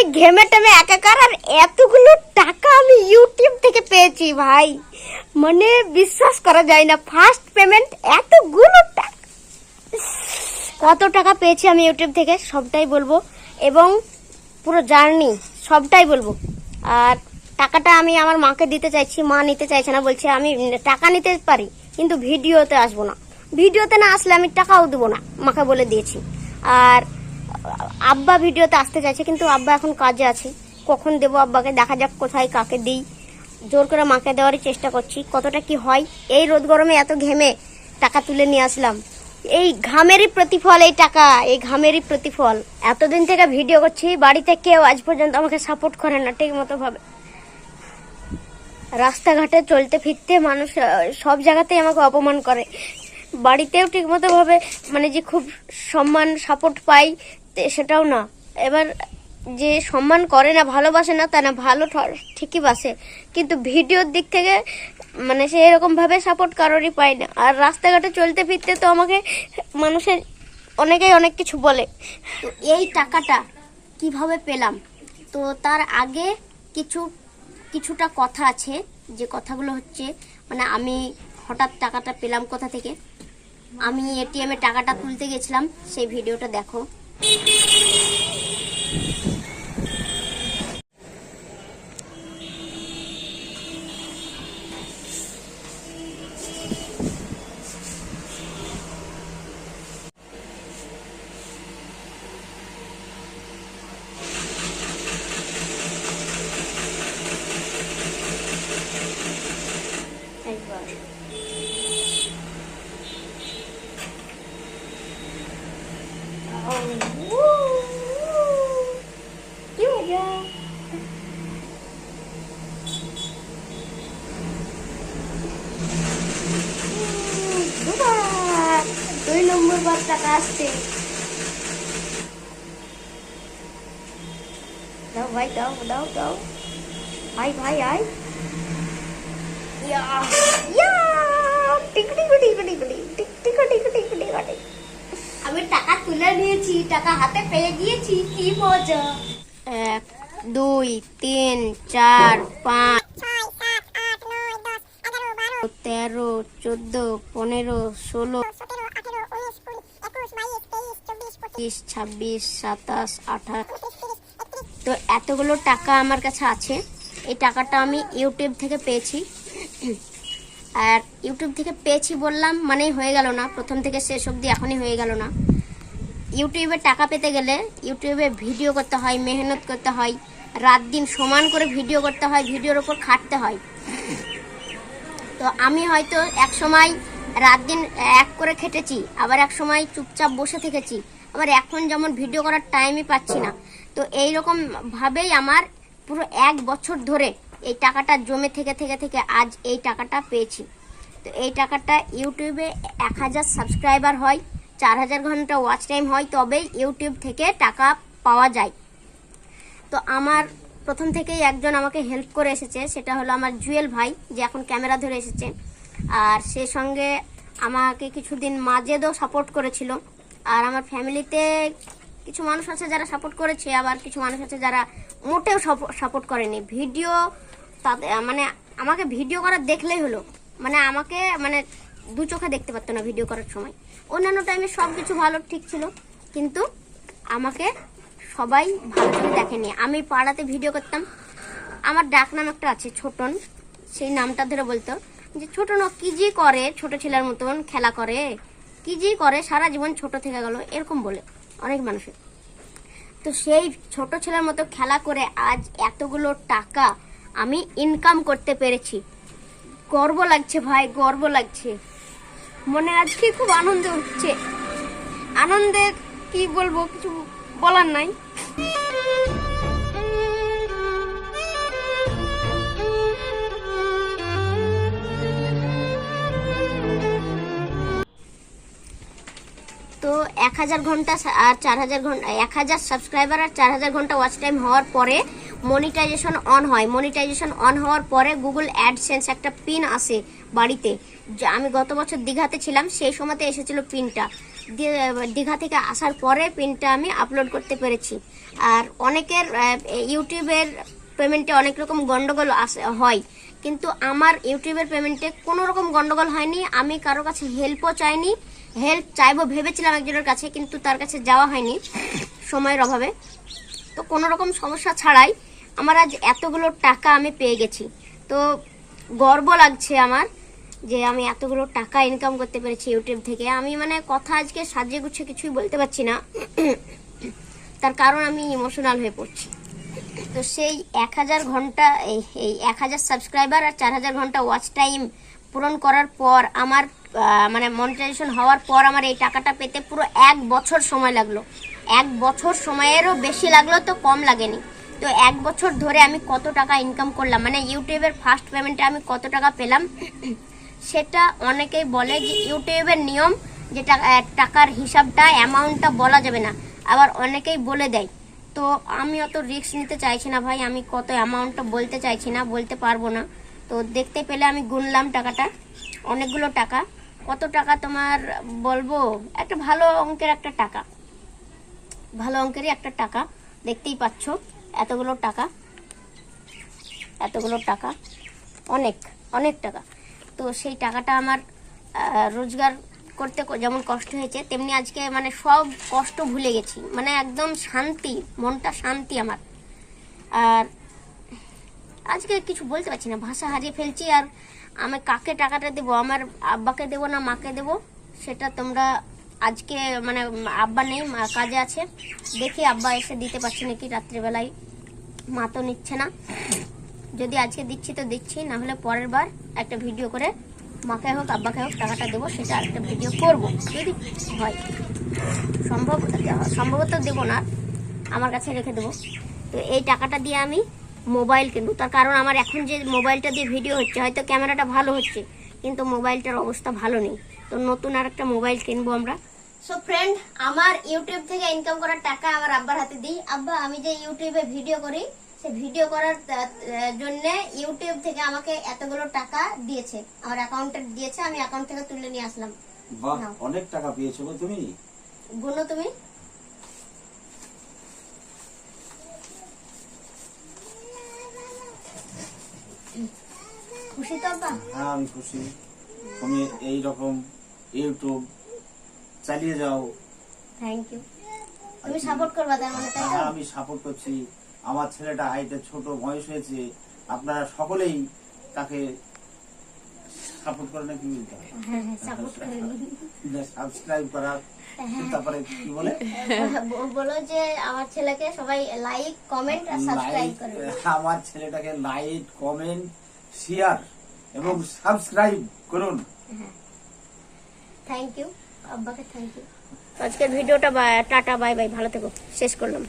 আমি ঘেমে টেমে একাকার আর এতগুলো টাকা আমি ইউটিউব থেকে পেয়েছি, ভাই। মানে বিশ্বাস করা যায় না ফার্স্ট পেমেন্ট এতগুলো টাকা। কত টাকা পেয়েছি আমি ইউটিউব থেকে, সবটাই বলব। এবং পুরো জার্নি সবটাই বলব। আর টাকাটা আমি আমার মাকে দিতে চাইছি, মা নিতে চাইছে না, বলছে আমি টাকা নিতে পারি, কিন্তু ভিডিওতে আসব না। ভিডিওতে না আসলে আমি টাকাও দেবো না, মাকে বলে দিয়েছি। আর আব্বা ভিডিওতে আসতে চাইছে, কিন্তু আব্বা এখন কাজে আছে। কখন দেবো আব্বাকে? দেখা যাক কোথায় কাকে দিই। জোর করে মাকে দেওয়ারই চেষ্টা করছি। কতটা কি হয়? এই রোদ গরমে এত ঘেমে টাকা তুলে নিয়ে আসলাম। এই ঘামেরই প্রতিফল এই টাকা, এই ঘামেরই প্রতিফল। এতদিন থেকে ভিডিও করছি, বাড়িতে কেউ আজ পর্যন্ত আমাকে সাপোর্ট করে না, ঠিক মতো ভাবে। রাস্তাঘাটে চলতে ফিরতে মানুষ সব জায়গাতেই আমাকে অপমান করে। বাড়িতেও ঠিক মতো ভাবে মানে যে খুব সম্মান সাপোর্ট পাই সেটাও না। এবার যে সম্মান করে না, ভালোবাসে না, তা না, ভালো ঠিকই বাসে। কিন্তু ভিডিওর দিক থেকে মানে সে এরকম ভাবে সাপোর্ট কারোরই পায় না। আর রাস্তাঘাটে চলতে ফিরতে তো আমাকে মানুষের অনেকেই অনেক কিছু বলে। এই টাকাটা কীভাবে পেলাম? তো তার আগে কিছু, কিছুটা কথা আছে। যে কথাগুলো হচ্ছে মানে আমি হঠাৎ টাকাটা পেলাম কোথা থেকে? আমি এটিএমে টাকাটা তুলতে গেছিলাম, সেই ভিডিওটা দেখো। Thank you. টাকা ভাই ভাই ভাই ইয়া ইয়া কুটি টিকটি কুটি কুটি কুটি কুটি আমি টাকা তুলে নিয়েছি, টাকা হাতে পেয়ে গিয়েছি, কি মজা। এক, দুই, তিন, চার, পাঁচ। তেরো, চোদ্দ, পনেরো, ষোলো। পঁচিশ, ছাব্বিশ, সাতাশ, আঠাশ। তো এতগুলো টাকা আমার কাছে আছে। এই টাকাটা আমি ইউটিউব থেকে পেয়েছি। আর ইউটিউব থেকে পেয়েছি বললাম মানেই হয়ে গেল না। প্রথম থেকে শেষ অবধি এখনই হয়ে গেল না। ইউটিউবে টাকা পেতে গেলে ইউটিউবে ভিডিও করতে হয়, মেহনত করতে হয়, রাত দিন সমান করে ভিডিও করতে হয়, ভিডিওর ওপর খাটতে হয়। তো আমি হয়তো এক সময় রাত দিন এক করে খেটেছি, আবার এক সময় চুপচাপ বসে থেকেছি। আবার এখন যেমন ভিডিও করার টাইমই পাচ্ছি না। তো এই রকম ভাবেই আমার পুরো এক বছর ধরে এই টাকাটা জমে থেকে থেকে থেকে আজ এই টাকাটা পেয়েছি। তো এই টাকাটা ইউটিউবে এক হাজার সাবস্ক্রাইবার হয়, চার হাজার ঘণ্টা ওয়াচ টাইম হয়, তবেই ইউটিউব থেকে টাকা পাওয়া যায়। তো আমার প্রথম থেকেই একজন আমাকে হেল্প করে এসেছে, সেটা হলো আমার জুয়েল ভাই, যে এখন ক্যামেরা ধরে এসেছে। আর সে সঙ্গে আমাকে কিছুদিন মাঝেদও সাপোর্ট করেছিল। আর আমার ফ্যামিলিতে কিছু মানুষ আছে যারা সাপোর্ট করেছে, আবার কিছু মানুষ আছে যারা মোটেও সাপোর্ট করেনি। ভিডিও তাদের মানে আমাকে ভিডিও করা দেখলেই হলো। মানে আমাকে মানে দু চোখে দেখতে পারতো না ভিডিও করার সময়। অন্যান্য টাইমে সব কিছু ভালো, ঠিক ছিল। কিন্তু আমাকে সবাই ভালো করে দেখেনি। আমি পাড়াতে ভিডিও করতাম। আমার ডাক নাম একটা আছে, ছোটন। সেই নামটা ধরে বলতো যে, ছোটন কি জি করে? ছোট ছেলের মতন খেলা করে। কি যে করে, সারা জীবন ছোট থেকে গেল, এরকম বলে অনেক মানুষের। তো সেই ছোট ছেলের মতো খেলা করে আজ এতগুলো টাকা আমি ইনকাম করতে পেরেছি। গর্ব লাগছে ভাই, গর্ব লাগছে। মনে আজকে খুব আনন্দ হচ্ছে। আনন্দের কি বলব, কিছু বলার নাই। এক হাজার ঘণ্টা আর চার হাজার ঘণ্টা, এক হাজার সাবস্ক্রাইবার আর চার হাজার ঘণ্টা ওয়াচ টাইম হওয়ার পরে মনিটাইজেশন অন হয়। মনিটাইজেশন অন হওয়ার পরে গুগল অ্যাডসেন্স একটা পিন আসে বাড়িতে। আমি গত বছর দীঘাতে ছিলাম, সেই সময়তে এসেছিল পিনটা দীঘা থেকে আসার পরে পিনটা আমি আপলোড করতে পেরেছি। আর অনেকের ইউটিউবের পেমেন্টে অনেক রকম গন্ডগোল আসে হয়। কিন্তু আমার ইউটিউবের পেমেন্টে কোনো রকম গন্ডগোল হয়নি। আমি কারও কাছে হেল্পও চাইনি। হেল্প চাইব ভেবেছিলাম একজনের কাছে, কিন্তু তার কাছে যাওয়া হয়নি সময়ের অভাবে। তো কোনো রকম সমস্যা ছাড়াই আমার আজ এতগুলো টাকা আমি পেয়ে গেছি। তো গর্ব লাগছে আমার যে আমি এতগুলো টাকা ইনকাম করতে পেরেছি ইউটিউব থেকে। আমি মানে কথা আজকে সাজিয়ে গুছিয়ে কিছুই বলতে পারছি না। তার কারণ আমি ইমোশনাল হয়ে পড়ছি। তো সেই এক হাজার ঘণ্টা, এই এক হাজার সাবস্ক্রাইবার আর চার হাজার ঘণ্টা ওয়াচ টাইম পূরণ করার পর আমার মানে মনিটাইজেশন হওয়ার পর আমার এই টাকাটা পেতে পুরো এক বছর সময় লাগল। এক বছর সময়েরও বেশি লাগল তো কম লাগেনি। তো এক বছর ধরে আমি কত টাকা ইনকাম করলাম মানে ইউটিউবের ফার্স্ট পেমেন্টে আমি কত টাকা পেলাম, সেটা অনেকেই বলে যে ইউটিউবের নিয়ম যে টাকার হিসাবটা অ্যামাউন্টটা বলা যাবে না। আবার অনেকেই বলে দেয় তো আমি অত রিস্ক নিতে চাইছি না ভাই, আমি কত অ্যামাউন্টটা বলতে চাইছি না, বলতে পারব না। তো দেখতে পেলে আমি গুনলাম টাকাটা, অনেকগুলো টাকা। কত টাকা তোমার বলব? একটা ভালো অঙ্কের একটা টাকা। ভালো অঙ্কেরই একটা টাকা, দেখতেই পাচ্ছ, এতগুলো টাকা। এতগুলো টাকা, অনেক অনেক টাকা। তো সেই টাকাটা আমার রোজগার করতে যেমন কষ্ট হয়েছে, তেমনি আজকে মানে সব কষ্ট ভুলে গেছি। মানে একদম শান্তি, মনটা শান্তি আমার। আর আজকে কিছু বলতে পারছি না, ভাষা হারিয়ে ফেলছি আর আমি কাকে টাকাটা দেবো, আমার আব্বাকে দেবো না মাকে দেবো, সেটা তোমরা আজকে মানে আব্বা নেই কাজে আছে। দেখি আব্বা এসে দিতে পারছি নাকি রাত্রিবেলায়, মা তো নিচ্ছে না। যদি আজকে দিচ্ছি তো দিচ্ছি না হলে পরের বার একটা ভিডিও করে মাকে হোক, আব্বাকে হোক, টাকাটা দেবো, সেটা একটা ভিডিও করব। যদি হয় সম্ভব সম্ভবত দেবো না, আমার কাছে রেখে দেবো। তো এই টাকাটা দিয়ে আমি মোবাইল কিনবো। তার কারণ আমার এখন যে মোবাইলটা দিয়ে ভিডিও হচ্ছে, হয়তো ক্যামেরাটা ভালো হচ্ছে, কিন্তু মোবাইলটার অবস্থা ভালো নেই। তো নতুন আর একটা মোবাইল কিনবো আমরা। সো ফ্রেন্ড আমার ইউটিউব থেকে ইনকাম করার টাকা আমার আব্বার হাতে দিই। আব্বা, আমি যে ইউটিউবে ভিডিও করি সেই ভিডিও করার জন্য ইউটিউব থেকে আমাকে এতগুলো টাকা দিয়েছে। আমার অ্যাকাউন্টে দিয়েছে আমি অ্যাকাউন্ট থেকে তুলে নিয়ে আসলাম। বাহ অনেক টাকা পেয়েছ গো তুমি। গুনো তুমি? খুশি তো আব্বা? হ্যাঁ আমি খুশি। তুমি এই রকম ইউটিউব চালিয়ে যাও। থ্যাংক ইউ তুমি সাপোর্ট করবা তার মানে তাই হ্যাঁ আমি সাপোর্ট করছি। আমার ছেলেটা হাইটে ছোট বয়স হয়েছে আপনারা সকলেই তাকে সাপোর্ট করে নাকি বলতে হয়? হ্যাঁ হ্যাঁ সাবস্ক্রাইব করা তারপরে কি বলে? বলো যে আমার ছেলেকে সবাই লাইক কমেন্ট আর সাবস্ক্রাইব আমার ছেলেটাকে লাইক কমেন্ট শেয়ার এবং সাবস্ক্রাইব করুন। থ্যাংক ইউ আব্বাকে থ্যাংক ইউ আজকের ভিডিওটা টাটা বাই বাই ভালো থেকো। শেষ করলাম।